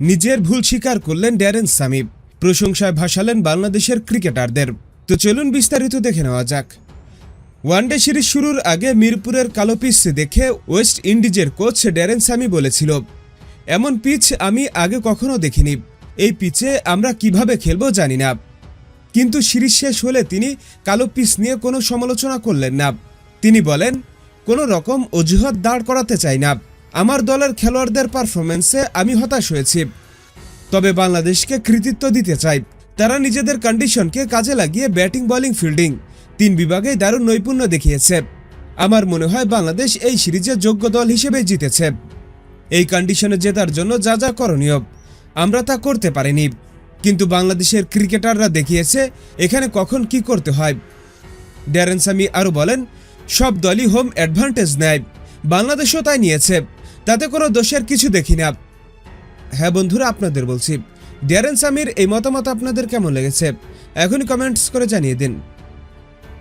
নিজের ভুল স্বীকার করলেন ড্যারেন সামি প্রশংসায় ভাসালেন বাংলাদেশের ক্রিকেটারদের। তো চলুন বিস্তারিত দেখে নেওয়া যাক। ওয়ানডে সিরিজ শুরুর আগে মিরপুরের কালো পিচ দেখে ওয়েস্ট ইন্ডিজের কোচ ড্যারেন সামি বলেছিল, এমন পিচ আমি আগে কখনো দেখিনি। এই পিচে আমরা কীভাবে খেলব জানি না। কিন্তু সিরিজ শেষ হলে তিনি কালো পিচ নিয়ে কোনো সমালোচনা করলেন না। তিনি বলেন, কোনো রকম অজুহাত দাঁড় করাতে চাই না। আমার দলের খেলোয়াড়দের পারফরমেন্সে আমি হতাশ হয়েছি। তবে বাংলাদেশকে কৃতিত্ব দিতে চাই। তারা নিজেদের কন্ডিশনকে কাজে লাগিয়ে ব্যাটিং বোলিং ফিল্ডিং তিন বিভাগেই দারুণ নৈপুণ্য দেখিয়েছে। আমার মনে হয় বাংলাদেশ এই সিরিজে যোগ্য দল হিসেবে জিতেছে। এই কন্ডিশনে জেতার জন্য যা যা করণীয়, আমরা তা করতে পারিনি। কিন্তু বাংলাদেশের ক্রিকেটাররা দেখিয়েছে এখানে কখন কি করতে হয়। ড্যারেন সামি আরও বলেন, সব দলই হোম অ্যাডভান্টেজ নেয়। বাংলাদেশও তাই নিয়েছে। তাতে কোনো দোষের কিছু দেখি না। হ্যাঁ বন্ধুরা, আপনাদের বলছি। ড্যারেন সামির, এই মতামত আপনাদের কেমন লেগেছে? এখনই কমেন্টস করে জানিয়ে দিন।